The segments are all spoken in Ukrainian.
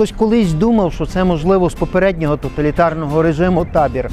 Хтось колись думав, що це можливо з попереднього тоталітарного режиму табір.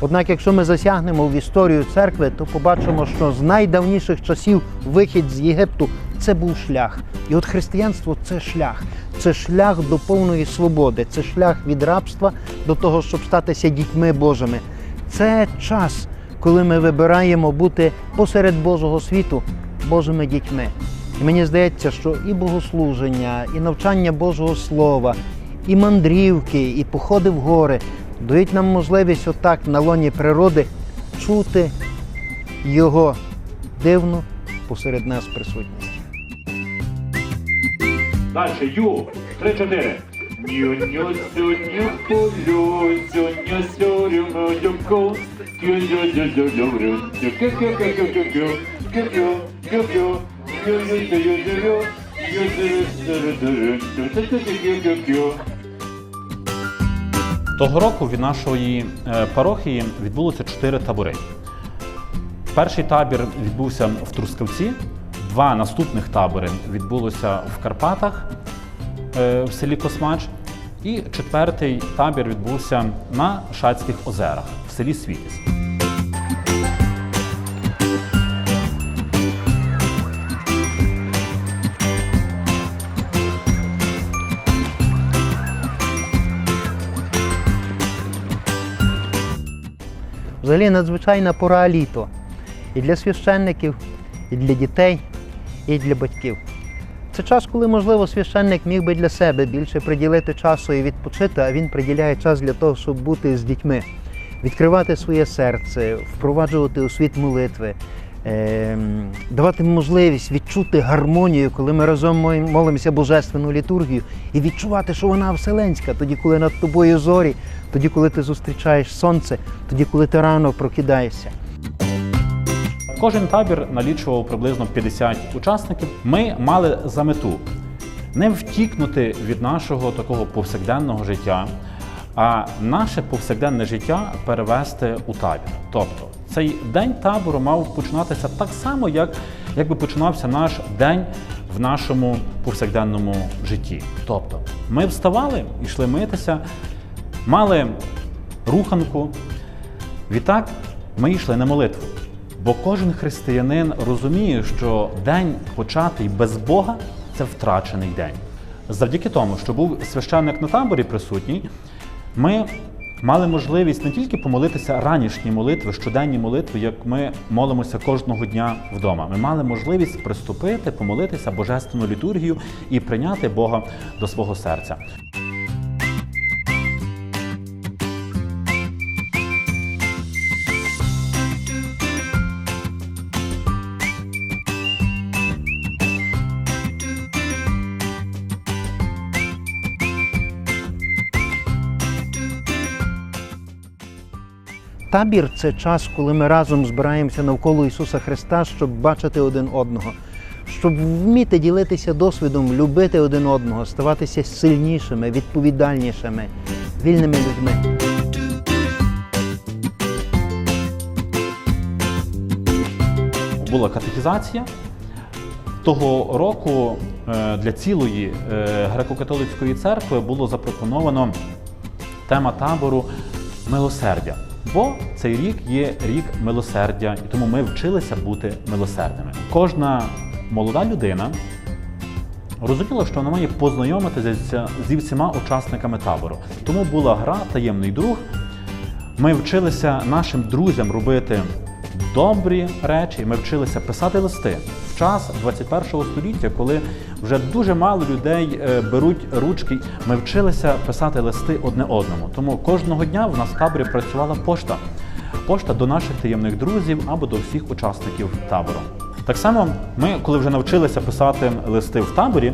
Однак, якщо ми засягнемо в історію церкви, то побачимо, що з найдавніших часів вихід з Єгипту це був шлях. І от християнство це шлях, це шлях до повної свободи, це шлях від рабства до того, щоб статися дітьми Божими. Це час, коли ми вибираємо бути посеред Божого світу Божими дітьми. І мені здається, що і богослуження, і навчання Божого Слова, і мандрівки, і походи в гори дають нам можливість отак на лоні природи чути його дивну посеред нас присутність. Дальше, ю, три-чотири. Того року від нашої е, парохії відбулося чотири табори. Перший табір відбувся в Трускавці, два наступних табори відбулося в Карпатах е, в селі Космач, і четвертий табір відбувся на Шацьких озерах в селі Світіс. Взагалі надзвичайна пора літо і для священників, і для дітей, і для батьків. Це час, коли, можливо, священник міг би для себе більше приділити часу і відпочити, а він приділяє час для того, щоб бути з дітьми, відкривати своє серце, впроваджувати у світ молитви, ем, давати можливість відчути гармонію, коли ми разом молимося божественну літургію, і відчувати, що вона вселенська, тоді, коли над тобою зорі, тоді, коли ти зустрічаєш сонце, тоді, коли ти рано прокидаєшся. Кожен табір налічував приблизно 50 учасників. Ми мали за мету не втікнути від нашого такого повсякденного життя, а наше повсякденне життя перевести у табір. Тобто цей день табору мав починатися так само, як якби починався наш день в нашому повсякденному житті. Тобто, ми вставали, йшли митися, мали руханку. Відтак ми йшли на молитву. Бо кожен християнин розуміє, що день, початий без Бога, це втрачений день. Завдяки тому, що був священник на таборі присутній, ми мали можливість не тільки помолитися ранішні молитви, щоденні молитви, як ми молимося кожного дня вдома. Ми мали можливість приступити, помолитися божественну літургію і прийняти Бога до свого серця. Табір це час, коли ми разом збираємося навколо Ісуса Христа, щоб бачити один одного, щоб вміти ділитися досвідом, любити один одного, ставатися сильнішими, відповідальнішими, вільними людьми. була катехізація. Того року е, для цілої е, греко-католицької церкви було запропоновано тема табору милосердя. Бо цей рік є рік милосердя, і тому ми вчилися бути милосердними. Кожна молода людина розуміла, що вона має познайомитися зі всіма учасниками табору. Тому була гра Таємний друг. Ми вчилися нашим друзям робити добрі речі. Ми вчилися писати листи в час 21 століття, коли вже дуже мало людей е, беруть ручки. Ми вчилися писати листи одне одному. Тому кожного дня в нас в таборі працювала пошта. Пошта до наших таємних друзів або до всіх учасників табору. Так само, ми, коли вже навчилися писати листи в таборі,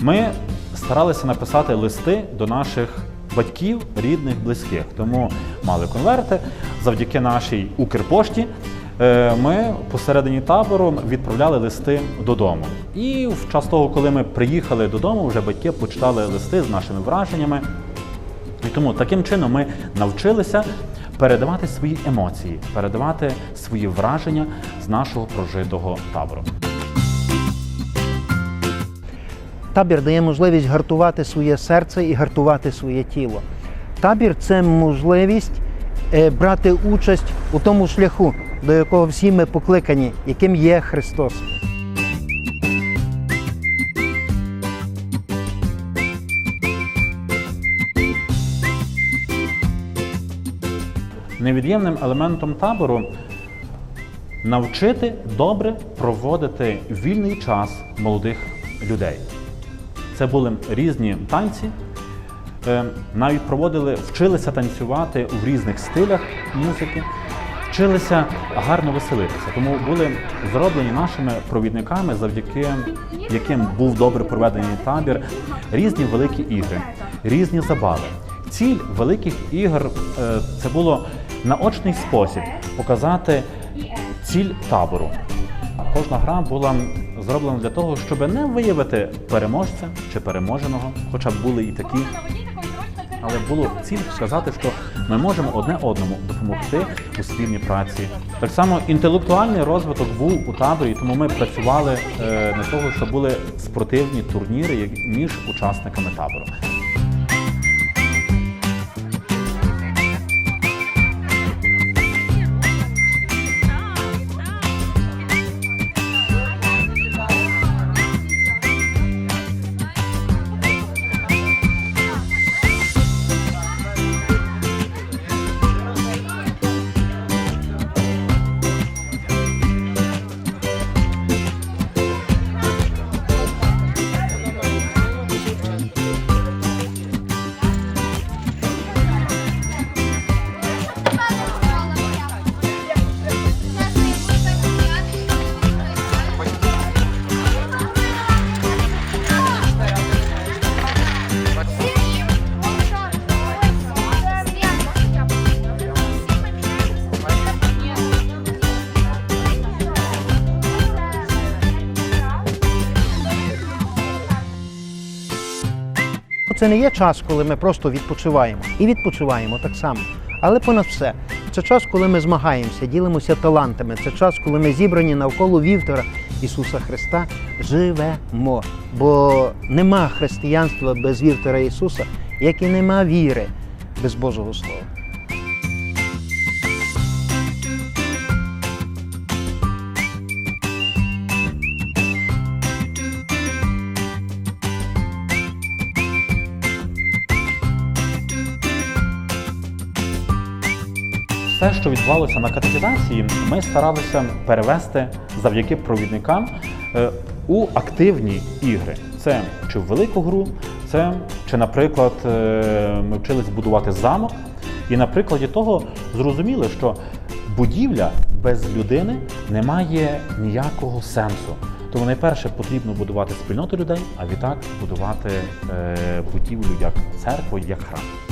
ми старалися написати листи до наших батьків, рідних, близьких. Тому мали конверти завдяки нашій Укрпошті. е, Ми посередині табору відправляли листи додому. І в час того, коли ми приїхали додому, вже батьки почитали листи з нашими враженнями. І тому таким чином ми навчилися передавати свої емоції, передавати свої враження з нашого прожитого табору. Табір дає можливість гартувати своє серце і гартувати своє тіло. Табір це можливість е, брати участь у тому шляху, до якого всі ми покликані, яким є Христос. Невід'ємним елементом табору навчити добре проводити вільний час молодих людей. Це були різні танці, е, навіть проводили, вчилися танцювати в різних стилях музики, вчилися гарно веселитися. Тому були зроблені нашими провідниками, завдяки яким був добре проведений табір, різні великі ігри, різні забави. Ціль великих ігор е, це було наочний спосіб показати ціль табору. Кожна гра була зроблена для того, щоб не виявити переможця чи переможеного, хоча б були і такі, але було ціль сказати, що ми можемо одне одному допомогти у спільній праці. Так само інтелектуальний розвиток був у таборі, тому ми працювали е, на того, що були спортивні турніри між учасниками табору. Це не є час, коли ми просто відпочиваємо. І відпочиваємо так само. Але понад все, це час, коли ми змагаємося, ділимося талантами. Це час, коли ми зібрані навколо вівтора Ісуса Христа, живемо. Бо нема християнства без вівтора Ісуса, як і нема віри без Божого Слова. Все, що відбувалося на катехізації, ми старалися перевести завдяки провідникам е, у активні ігри. Це чи в велику гру, це чи, наприклад, е, ми вчились будувати замок. І на прикладі того зрозуміли, що будівля без людини не має ніякого сенсу. Тому найперше потрібно будувати спільноту людей, а відтак будувати е, будівлю як церкву, як храм.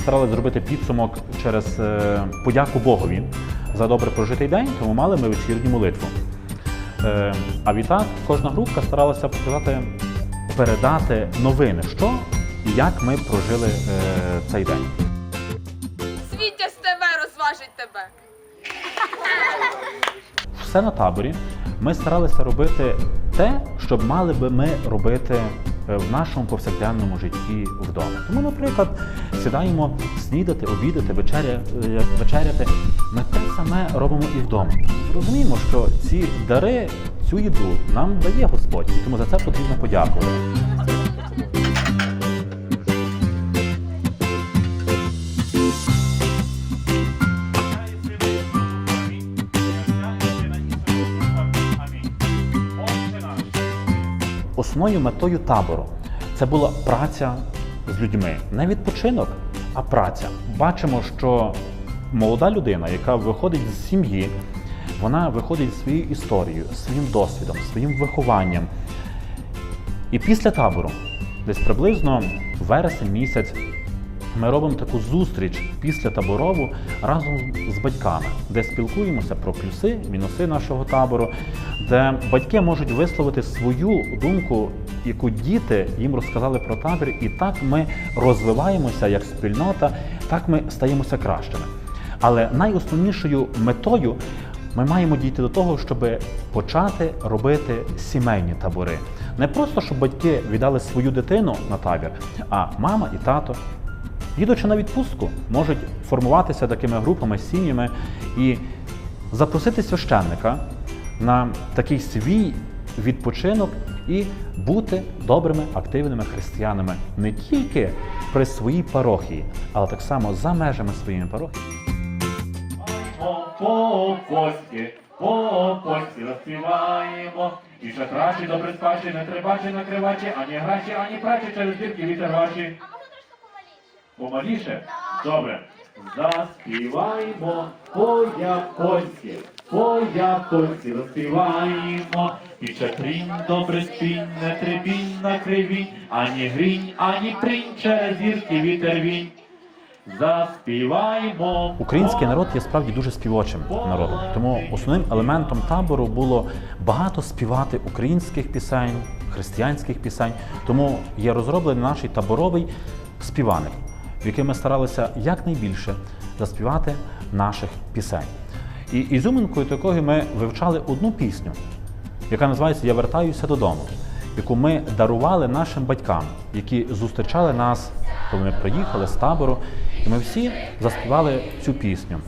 Старалися зробити підсумок через е, подяку Богові за добре прожитий день, тому мали ми вечірню молитву. Е, а відтак кожна групка старалася показати, передати новини, що і як ми прожили е, цей день. Світя з тебе розважить тебе. Все на таборі ми старалися робити те, що мали би ми робити в нашому повсякденному житті вдома. Тому, наприклад, сідаємо снідати, обідати, вечеря, е, вечеряти. Ми те саме робимо і вдома. Розуміємо, що ці дари, цю їду нам дає Господь, і тому за це потрібно подякувати. Основною метою табору це була праця з людьми. Не відпочинок, а праця. Бачимо, що молода людина, яка виходить з сім'ї, вона виходить з своєю історією, своїм досвідом, своїм вихованням. І після табору, десь приблизно вересень місяць, ми робимо таку зустріч після таборову разом з батьками, де спілкуємося про плюси, мінуси нашого табору, де батьки можуть висловити свою думку, яку діти їм розказали про табір, і так ми розвиваємося як спільнота, так ми стаємося кращими. Але найосновнішою метою ми маємо дійти до того, щоб почати робити сімейні табори. Не просто щоб батьки віддали свою дитину на табір, а мама і тато, їдучи на відпустку, можуть формуватися такими групами, сім'ями і запросити священника на такий свій відпочинок і бути добрими, активними християнами не тільки при своїй парохії, але так само за межами своєї парохії. По пості, по пості розпіваємо. І кращі, добре спачі, не трибачі, накривачі, ані грачі, ані прачі, через дірки вітер ваші. Помаліше? Добре. Заспіваємо по японськи, по японськи розспіваємо. І ще трінь, добре спінь, не трибінь на кривінь, ані грінь, ані прінь, через дірки вітер вінь. Заспіваємо. Український народ є справді дуже співочим народом. Тому основним елементом табору було багато співати українських пісень, християнських пісень. Тому є розроблений наш таборовий співаник, в якій ми старалися якнайбільше заспівати наших пісень. І ізюминкою такою ми вивчали одну пісню, яка називається Я вертаюся додому, яку ми дарували нашим батькам, які зустрічали нас, коли ми приїхали з табору, і ми всі заспівали цю пісню.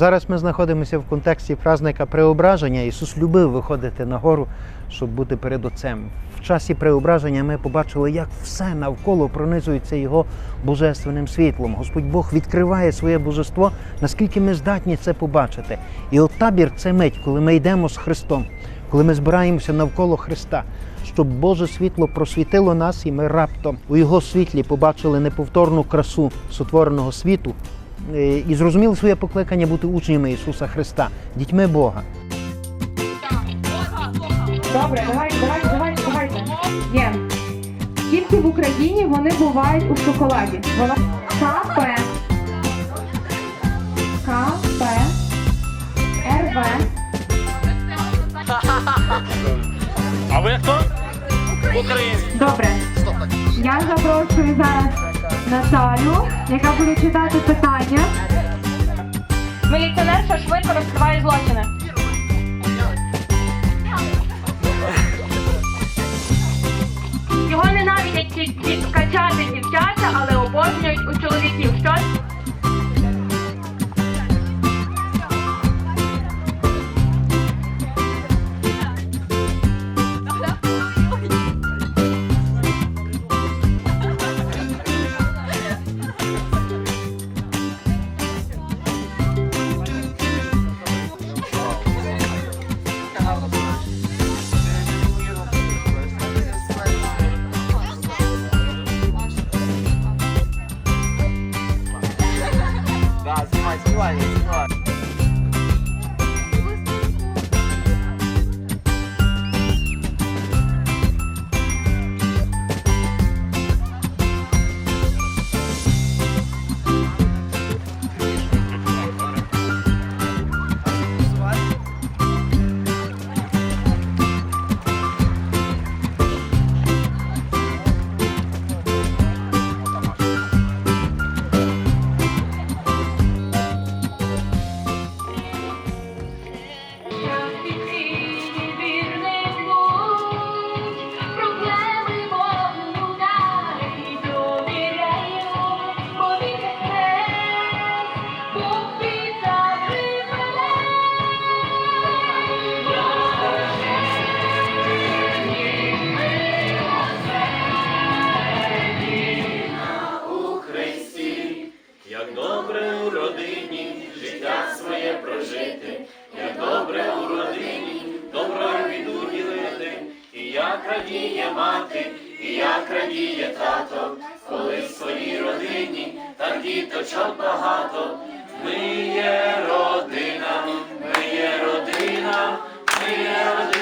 Зараз ми знаходимося в контексті праздника Преображення. Ісус любив виходити на гору, щоб бути перед Отцем. В часі преображення ми побачили, як все навколо пронизується Його божественним світлом. Господь Бог відкриває своє божество, наскільки ми здатні це побачити. І от табір це мить, коли ми йдемо з Христом, коли ми збираємося навколо Христа, щоб Боже світло просвітило нас, і ми раптом у Його світлі побачили неповторну красу сотвореного світу, і зрозуміли своє покликання бути учнями Ісуса Христа, дітьми Бога. Добре, давайте, давайте, давайте, давайте. Є. Тільки в Україні вони бувають у шоколаді. Вона КП. КП. РВ. А ви хто? Український. Добре. Я запрошую зараз Наталю, яка буде читати питання. Міліціонерша швидко розкриває злочини. Nice one. жити, як добре у родині, добро біду ділити, і як радіє мати, і як радіє тато, коли в своїй родині так діточок багато. Ми є родина, ми є родина, ми є родина.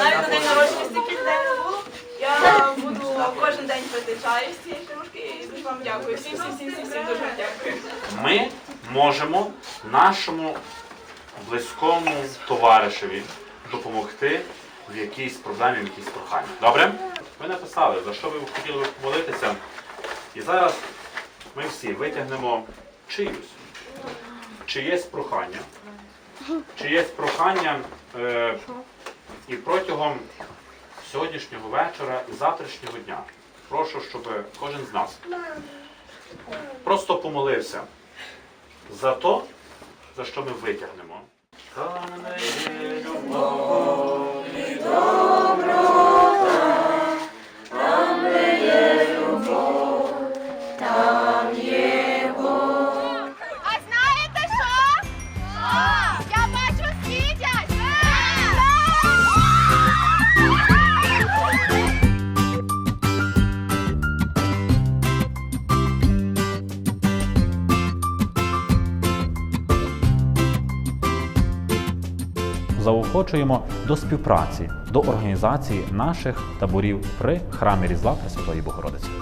Навіть на день народження стільки людей не було. Я буду кожен день пити чаю з цієї кружки і дуже вам дякую. Всім, всім, всім, всім, всім дуже дякую. Ми можемо нашому близькому товаришеві допомогти в якійсь проблемі, в якійсь проханні. Добре? Ви написали, за що ви хотіли б помолитися. І зараз ми всі витягнемо чиюсь. Чиєсь прохання. Чиєсь прохання е, і протягом сьогоднішнього вечора і завтрашнього дня. Прошу, щоб кожен з нас просто помолився за то, за що ми витягнемо. Та не любов Заохочуємо до співпраці, до організації наших таборів при храмі Різдва Пресвятої Богородиці.